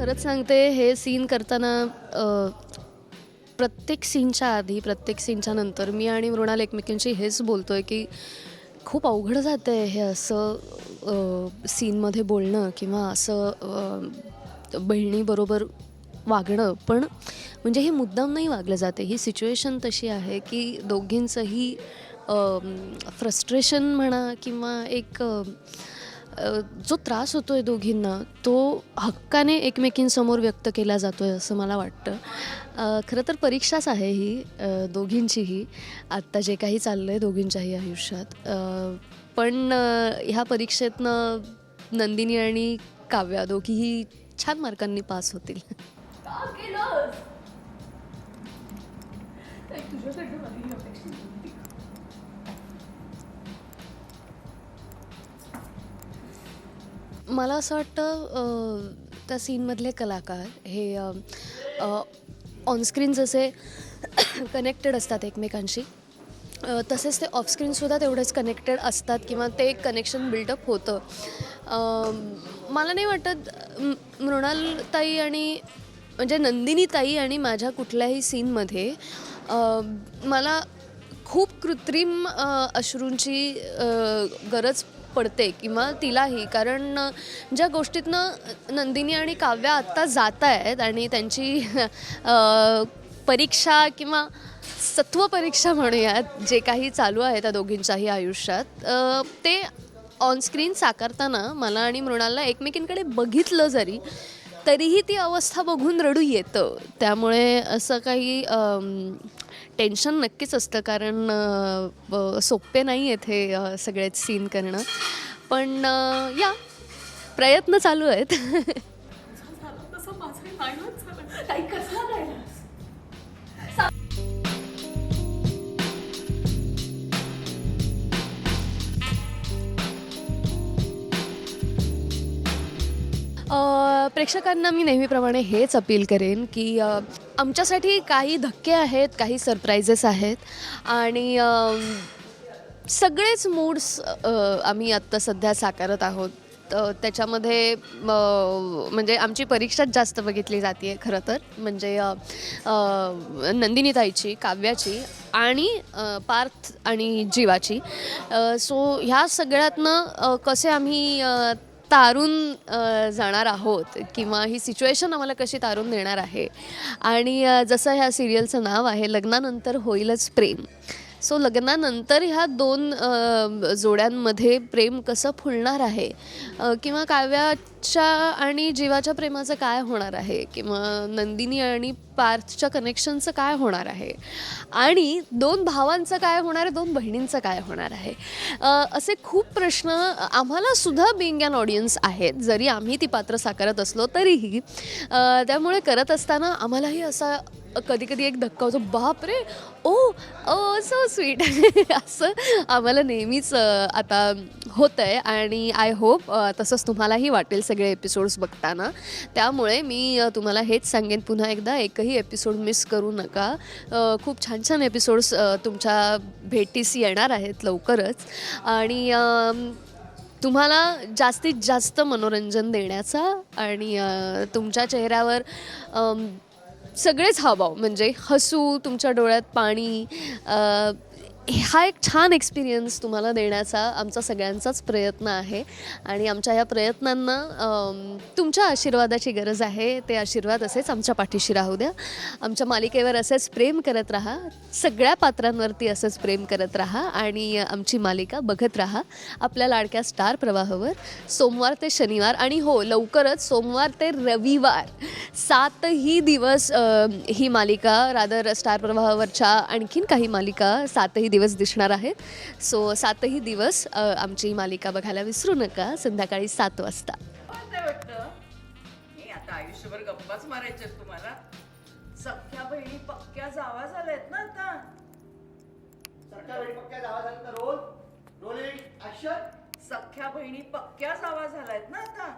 खरंच सांगते हे सीन करताना प्रत्येक सीनच्या आधी प्रत्येक सीनच्या नंतर मी आणि मृणाल एकमेकींशी हेच बोलतो आहे की खूप अवघड जातं आहे हे असं सीनमध्ये बोलणं किंवा असं बहिणीबरोबर वागणं. पण म्हणजे हे मुद्दाम नाही वागलं जाते. ही सिच्युएशन तशी आहे की दोघींचंही फ्रस्ट्रेशन म्हणा किंवा एक जो त्रास होतो आहे दोघींना तो हक्काने एकमेकींसमोर व्यक्त केला जातो आहे असं मला वाटतं. खरं तर परीक्षाच आहे ही दोघींचीही. आत्ता जे काही चाललं आहे दोघींच्याही आयुष्यात. पण ह्या परीक्षेतनं नंदिनी आणि काव्या दोघीही छान मार्कांनी पास होतील. मला असं वाटतं त्या सीनमधले कलाकार हे ऑनस्क्रीन जसे कनेक्टेड असतात एकमेकांशी. तसेच ते ऑफस्क्रीनसुद्धा तेवढेच कनेक्टेड असतात किंवा ते एक कनेक्शन बिल्डअप होतं. मला नाही वाटत मृणालताई आणि म्हणजे नंदिनीताई आणि माझ्या कुठल्याही सीनमध्ये मला खूप कृत्रिम अश्रूंची गरज पडते किंवा तिलाही. कारण ज्या गोष्टीतनं नंदिनी आणि काव्या आत्ता जात आहेत आणि त्यांची परीक्षा किंवा सत्व परीक्षा म्हणूयात जे काही चालू आहे त्या दोघींच्याही आयुष्यात ते ऑनस्क्रीन साकारताना मला आणि मृणालला एकमेकींकडे बघितलं जरी तरीही ती अवस्था बघून रडू येतं. त्यामुळे असं काही टेन्शन नक्कीच असतं कारण सोपे नाही आहेत हे सगळेच सीन करणं. पण या प्रयत्न चालू आहेत. प्रेक्षकांना मी नेहमीप्रमाणे हेच अपील करेन की आमच्यासाठी काही धक्के आहेत काही सरप्राईजेस आहेत आणि सगळेच मूड्स आम्ही आत्ता सध्या साकारत आहोत. त्याच्यामध्ये म्हणजे आमची परीक्षाच जास्त बघितली जाते आहे खरं तर. म्हणजे नंदिनीताईची काव्याची आणि पार्थ आणि जीवाची. सो ह्या सगळ्यातनं कसे आम्ही तारून जाणार आहोत किंवा ही सिच्युएशन आम्हाला कशी तारून देणार आहे. आणि जसं ह्या सिरियलचं नाव आहे लग्नानंतर होईलच प्रेम. सो लग्नानंतर ह्या दोन जोड्यांमध्ये प्रेम कसं फुलणार आहे? किंवा काव्याच्या आणि जीवाच्या प्रेमाचं काय होणार आहे? किंवा नंदिनी आणि पार्थच्या कनेक्शनचं काय होणार आहे? आणि दोन भावांचं काय होणार आहे? दोन बहिणींचं काय होणार आहे? असे खूप प्रश्न आम्हाला सुद्धा बिंग अन ऑडियन्स आहेत. जरी आम्ही ती पात्र साकारत असलो तरीही त्यामुळे करत असताना आम्हालाही असा कधी कधी एक धक्का होतो. बाप रे ओ सो स्वीट असं आम्हाला नेहमीच आता होतं आहे आणि आय होप तसंच तुम्हालाही वाटेल सगळे एपिसोड्स बघताना. त्यामुळे मी तुम्हाला हेच सांगेन पुन्हा एकदा एकही एपिसोड मिस करू नका. खूप छान छान एपिसोड्स तुमच्या भेटीस येणार आहेत लवकरच. आणि तुम्हाला जास्तीत जास्त मनोरंजन देण्याचा आणि तुमच्या चेहऱ्यावर सगळेच हावभाव. म्हणजे हसू तुमच्या डोळ्यात पाणी हा एक छान एक्सपिरियन्स तुम्हाला देण्याचा आमचा सगळ्यांचाच प्रयत्न आहे. आणि आमच्या ह्या प्रयत्नांना तुमच्या आशीर्वादाची गरज आहे. ते आशीर्वाद असेच आमच्या पाठीशी राहू द्या. आमच्या मालिकेवर असेच प्रेम करत राहा. सगळ्या पात्रांवरती असंच प्रेम करत राहा आणि आमची मालिका बघत राहा. आपल्या लाडक्या स्टार प्रवाहावर सोमवार ते शनिवार आणि हो लवकरच सोमवार ते रविवार सातही दिवस ही मालिका रादर स्टार प्रवाहावरच्या आणखीन काही मालिका सातही दिवस दिसणार आहेत. सो सातही दिवस अ, आमची मालिका बघायला विसरू नका. संध्याकाळी सात वाजता. काय वाटतं? मी आता आयुष्यभर गप्पाच मारायचे तुम्हाला. सख्या बहिणी पक्क्या जावा झाल्यात ना आता. सरकार वेळी पक्क्या जावा झालं तर रोल रोलिंग ऍक्शन सख्या बहिणी पक्क्या जावा झाल्यात ना आता.